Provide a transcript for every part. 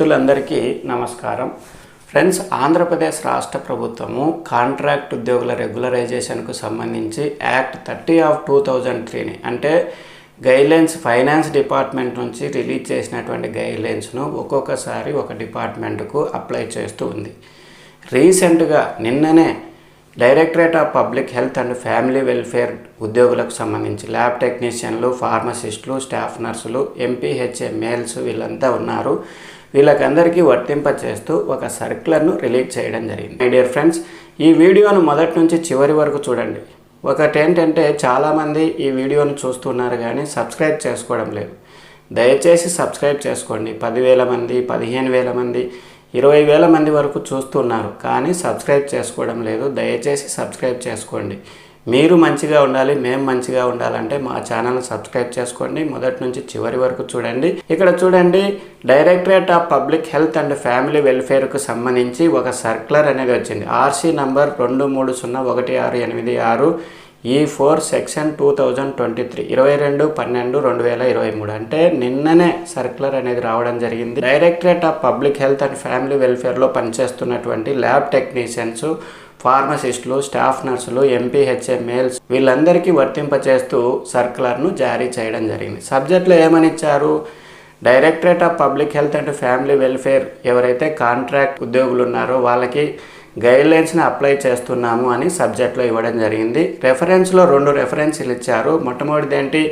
మిత్రులందరికీ నమస్కారం. ఫ్రెండ్స్ ఆంధ్రప్రదేశ్ రాష్ట్ర ప్రభుత్వము కాంట్రాక్ట్ ఉద్యోగుల రెగ్యులరైజేషన్కు సంబంధించి act thirty of two thousand త్రీని అంటే గైడ్లైన్స్ ఫైనాన్స్ డిపార్ట్మెంట్ నుంచి రిలీజ్ చేసినటువంటి గైడ్లైన్స్ను ఒక్కొక్కసారి ఒక డిపార్ట్మెంట్కు అప్లై చేస్తూ ఉంది. రీసెంట్గా నిన్ననే directorate of public health and family welfare ఉద్యోగులకు సంబంధించి ల్యాబ్ టెక్నీషియన్లు ఫార్మసిస్టులు స్టాఫ్ నర్సులు ఎంపీహెచ్ఏ మేల్స్ వీళ్ళంతా ఉన్నారు. వీళ్ళకందరికీ వర్తింప చేస్తూ ఒక సర్క్యులర్ను రిలీజ్ చేయడం జరిగింది. మై డియర్ ఫ్రెండ్స్ ఈ వీడియోను మొదటి నుంచి చివరి వరకు చూడండి. ఒకటి ఏంటంటే చాలామంది ఈ వీడియోను చూస్తున్నారు కానీ సబ్స్క్రైబ్ చేసుకోవడం లేదు. దయచేసి సబ్స్క్రైబ్ చేసుకోండి. పదివేల మంది పదిహేను వేల మంది ఇరవై వేల మంది వరకు చూస్తున్నారు కానీ సబ్స్క్రైబ్ చేసుకోవడం లేదు. దయచేసి సబ్స్క్రైబ్ చేసుకోండి. మీరు మంచిగా ఉండాలి మేము మంచిగా ఉండాలంటే మా ఛానల్ సబ్స్క్రైబ్ చేసుకోండి. మొదటి నుంచి చివరి వరకు చూడండి. ఇక్కడ చూడండి directorate of public health and family వెల్ఫేర్కు సంబంధించి ఒక సర్క్యులర్ అనేది వచ్చింది. ఆర్సీ నంబర్ రెండు మూడు సున్నా ఒకటి ఆరు ఎనిమిది ఆరు ఈ four section two thousand twenty three ఇరవై రెండు పన్నెండు రెండు వేల ఇరవై మూడు. అంటే నిన్ననే సర్క్యులర్ అనేది రావడం జరిగింది. Directorate of public health and family వెల్ఫేర్లో పనిచేస్తున్నటువంటి ల్యాబ్ టెక్నీషియన్స్ ఫార్మసిస్టులు స్టాఫ్ నర్సులు ఎంపీహెచ్ఏ మేల్స్ వీళ్ళందరికీ వర్తింపచేస్తూ సర్కులర్ను జారీ చేయడం జరిగింది. సబ్జెక్ట్లో ఏమని ఇచ్చారు? Directorate of public health and family welfare ఎవరైతే కాంట్రాక్ట్ ఉద్యోగులు ఉన్నారో వాళ్ళకి గైడ్లైన్స్ని అప్లై చేస్తున్నాము అని సబ్జెక్ట్లో ఇవ్వడం జరిగింది. రెఫరెన్స్లో రెండు రెఫరెన్స్లు ఇచ్చారు. మొట్టమొదటిది ఏంటి?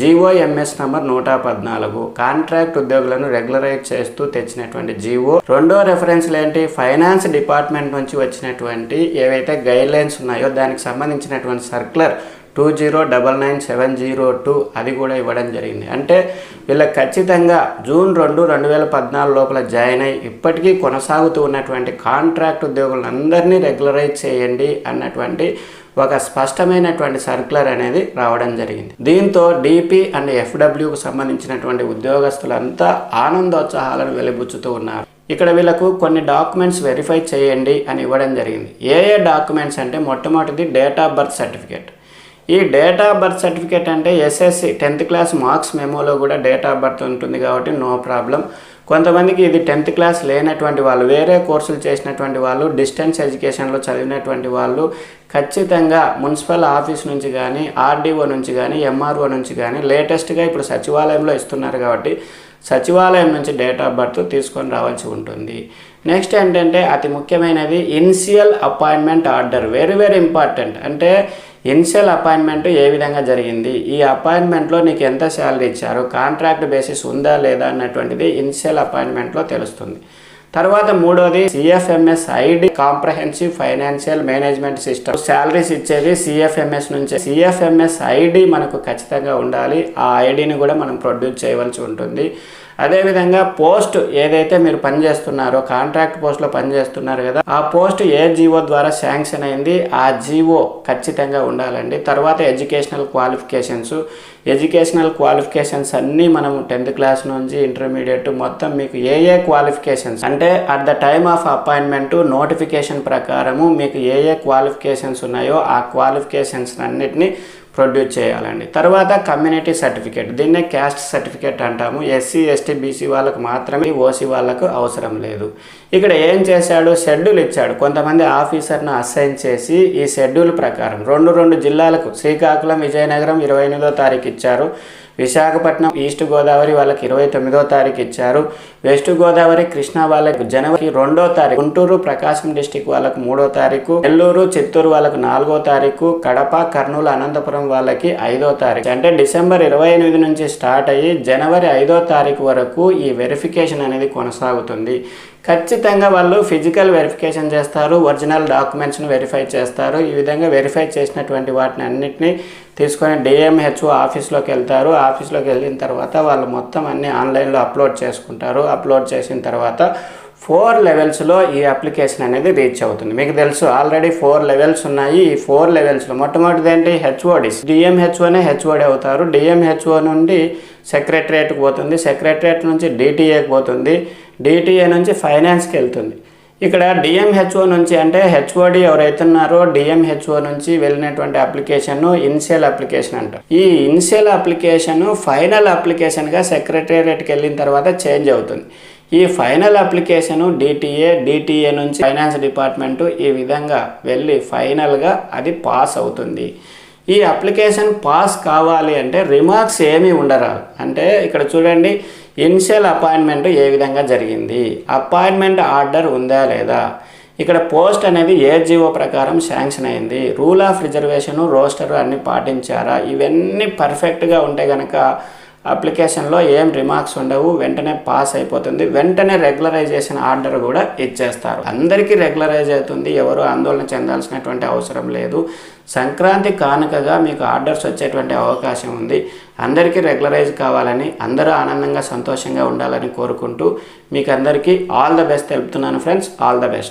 జీఓఎంఎస్ నంబర్ నూట పద్నాలుగు. కాంట్రాక్ట్ ఉద్యోగులను రెగ్యులరైజ్ చేస్తూ తెచ్చినటువంటి జీవో రెండో రెఫరెన్స్లు ఏంటి? ఫైనాన్స్ డిపార్ట్మెంట్ నుంచి వచ్చినటువంటి ఏవైతే గైడ్లైన్స్ ఉన్నాయో దానికి సంబంధించినటువంటి circular two zero double nine seven zero two అది కూడా ఇవ్వడం జరిగింది. అంటే వీళ్ళకి ఖచ్చితంగా జూన్ రెండు రెండు వేల పద్నాలుగు లోపల జాయిన్ అయ్యి ఇప్పటికీ కొనసాగుతూ ఉన్నటువంటి కాంట్రాక్ట్ ఉద్యోగులందరినీ రెగ్యులరైజ్ చేయండి అన్నటువంటి ఒక స్పష్టమైనటువంటి సర్క్యులర్ అనేది రావడం జరిగింది. దీంతో డిపి అండ్ ఎఫ్డబ్ల్యూకు సంబంధించినటువంటి ఉద్యోగస్తులంతా ఆనందోత్సాహాలను వెలిబుచ్చుతూ ఉన్నారు. ఇక్కడ వీళ్ళకు కొన్ని డాక్యుమెంట్స్ వెరిఫై చేయండి అని ఇవ్వడం జరిగింది. ఏ ఏ డాక్యుమెంట్స్ అంటే మొట్టమొదటిది డేట్ ఆఫ్ బర్త్ సర్టిఫికేట్. ఈ డేట్ ఆఫ్ బర్త్ సర్టిఫికేట్ అంటే ఎస్ఎస్సి టెన్త్ క్లాస్ మార్క్స్ మెమోలో కూడా డేట్ ఆఫ్ బర్త్ ఉంటుంది కాబట్టి నో ప్రాబ్లం కొంతమందికి ఇది టెన్త్ క్లాస్ లేనటువంటి వాళ్ళు వేరే కోర్సులు చేసినటువంటి వాళ్ళు డిస్టెన్స్ ఎడ్యుకేషన్లో చదివినటువంటి వాళ్ళు ఖచ్చితంగా మున్సిపల్ ఆఫీస్ నుంచి కానీ ఆర్డీఓ నుంచి కానీ ఎంఆర్ఓ నుంచి కానీ లేటెస్ట్గా ఇప్పుడు సచివాలయంలో ఇస్తున్నారు కాబట్టి సచివాలయం నుంచి డేట్ ఆఫ్ బర్త్ తీసుకొని రావాల్సి ఉంటుంది. నెక్స్ట్ ఏంటంటే అతి ముఖ్యమైనది initial appointment order very very important అంటే ఇన్షియల్ అపాయింట్మెంట్ ఏ విధంగా జరిగింది? ఈ అపాయింట్మెంట్లో నీకు ఎంత శాలరీ ఇచ్చారు? కాంట్రాక్ట్ బేసిస్ ఉందా లేదా అన్నటువంటిది ఇన్షియల్ అపాయింట్మెంట్లో తెలుస్తుంది. తర్వాత మూడోది CFMS ID comprehensive financial management system. Salaries ఇచ్చేది సిఎఫ్ఎంఎస్ నుంచి. సిఎఫ్ఎంఎస్ ఐడి మనకు ఖచ్చితంగా ఉండాలి. ఆ ఐడిని కూడా మనం ప్రొడ్యూస్ చేయవలసి ఉంటుంది. అదేవిధంగా పోస్ట్ ఏదైతే మీరు పనిచేస్తున్నారో కాంట్రాక్ట్ పోస్ట్లో పనిచేస్తున్నారు కదా ఆ పోస్ట్ ఏ జీవో ద్వారా శాంక్షన్ అయింది ఆ జీవో ఖచ్చితంగా ఉండాలండి. తర్వాత ఎడ్యుకేషనల్ క్వాలిఫికేషన్స్. ఎడ్యుకేషనల్ క్వాలిఫికేషన్స్ అన్నీ మనం టెన్త్ క్లాస్ నుంచి ఇంటర్మీడియట్ మొత్తం మీకు ఏ ఏ క్వాలిఫికేషన్స్ అంటే at the time of appointment notification ప్రకారము మీకు ఏ ఏ క్వాలిఫికేషన్స్ ఉన్నాయో ఆ క్వాలిఫికేషన్స్ అన్నిటిని ప్రొడ్యూస్ చేయాలండి. తర్వాత కమ్యూనిటీ సర్టిఫికేట్ దీన్నే క్యాస్ట్ సర్టిఫికేట్ అంటాము. ఎస్సీ ఎస్టీ బీసీ వాళ్ళకు మాత్రమే ఓసీ వాళ్ళకు అవసరం లేదు. ఇక్కడ ఏం చేశాడు? షెడ్యూల్ ఇచ్చాడు. కొంతమంది ఆఫీసర్ను అసైన్ చేసి ఈ షెడ్యూల్ ప్రకారం రెండు రెండు జిల్లాలకు శ్రీకాకుళం విజయనగరం ఇరవై ఎనిమిదో తారీఖు ఇచ్చారు. విశాఖపట్నం ఈస్ట్ గోదావరి వాళ్ళకి ఇరవై తొమ్మిదో తారీఖు ఇచ్చారు. వెస్ట్ గోదావరి కృష్ణా వాళ్ళకి జనవరి రెండో తారీఖు గుంటూరు ప్రకాశం డిస్టిక్ వాళ్ళకు మూడో తారీఖు నెల్లూరు చిత్తూరు వాళ్ళకు నాలుగో తారీఖు కడప కర్నూలు అనంతపురం వాళ్ళకి ఐదో తారీఖు. అంటే డిసెంబర్ ఇరవై ఎనిమిది నుంచి స్టార్ట్ అయ్యి జనవరి ఐదో తారీఖు వరకు ఈ వెరిఫికేషన్ అనేది కొనసాగుతుంది. ఖచ్చితంగా వాళ్ళు ఫిజికల్ వెరిఫికేషన్ చేస్తారు ఒరిజినల్ డాక్యుమెంట్స్ని వెరిఫై చేస్తారు. ఈ విధంగా వెరిఫై చేసినటువంటి వాటిని అన్నిటినీ తీసుకొని డిఎంహెచ్ఓ ఆఫీస్లోకి వెళ్తారు. ఆఫీస్లోకి వెళ్ళిన తర్వాత వాళ్ళు మొత్తం అన్ని ఆన్లైన్లో అప్లోడ్ చేసుకుంటారు. అప్లోడ్ చేసిన తర్వాత ఫోర్ లెవెల్స్లో ఈ అప్లికేషన్ అనేది రీచ్ అవుతుంది. మీకు తెలుసు ఆల్రెడీ ఫోర్ లెవెల్స్ ఉన్నాయి. ఈ ఫోర్ లెవెల్స్లో మొట్టమొదటిది ఏంటి? హెచ్ఓడిస్ డిఎంహెచ్ఓనే హెచ్ఓడి అవుతారు. డిఎంహెచ్ఓ నుండి సెక్రటరియట్కి పోతుంది. సెక్రటరియట్ నుంచి డిటిఏకి పోతుంది. డిటిఏ నుంచి ఫైనాన్స్కి వెళ్తుంది. ఇక్కడ డిఎంహెచ్ఓ నుంచి అంటే హెచ్ఓడి ఎవరైతే ఉన్నారో డిఎంహెచ్ఓ నుంచి వెళ్ళినటువంటి అప్లికేషన్ ఇన్షియల్ అప్లికేషన్ అంట. ఈ ఇన్షియల్ అప్లికేషన్ ఫైనల్ అప్లికేషన్గా సెక్రటేరియట్కి వెళ్ళిన తర్వాత చేంజ్ అవుతుంది. ఈ ఫైనల్ అప్లికేషను డిటిఏ డిటిఏ నుంచి ఫైనాన్స్ డిపార్ట్మెంటు ఈ విధంగా వెళ్ళి ఫైనల్గా అది పాస్ అవుతుంది. ఈ అప్లికేషన్ పాస్ కావాలి అంటే రిమార్క్స్ ఏమీ ఉండరాదు. అంటే ఇక్కడ చూడండి ఇనిషియల్ అపాయింట్మెంట్ ఏ విధంగా జరిగింది? అపాయింట్మెంట్ ఆర్డర్ ఉందా లేదా? ఇక్కడ పోస్ట్ అనేది ఏ జీవో ప్రకారం శాంక్షన్ అయింది. రూల్ ఆఫ్ రిజర్వేషన్ రోస్టర్ అన్ని పాటించారా? ఇవన్నీ పర్ఫెక్ట్గా ఉంటే కనుక అప్లికేషన్లో ఏం రిమార్క్స్ ఉండవు వెంటనే పాస్ అయిపోతుంది. వెంటనే రెగ్యులరైజేషన్ ఆర్డర్ కూడా ఇచ్చేస్తారు. అందరికీ రెగ్యులరైజ్ అవుతుంది. ఎవరు ఆందోళన చెందాల్సినటువంటి అవసరం లేదు. సంక్రాంతి కానుకగా మీకు ఆర్డర్స్ వచ్చేటువంటి అవకాశం ఉంది. అందరికీ రెగ్యులరైజ్ కావాలని అందరూ ఆనందంగా సంతోషంగా ఉండాలని కోరుకుంటూ మీకు అందరికీ ఆల్ ద బెస్ట్. తెలుపుతున్నాను ఫ్రెండ్స్. All the best.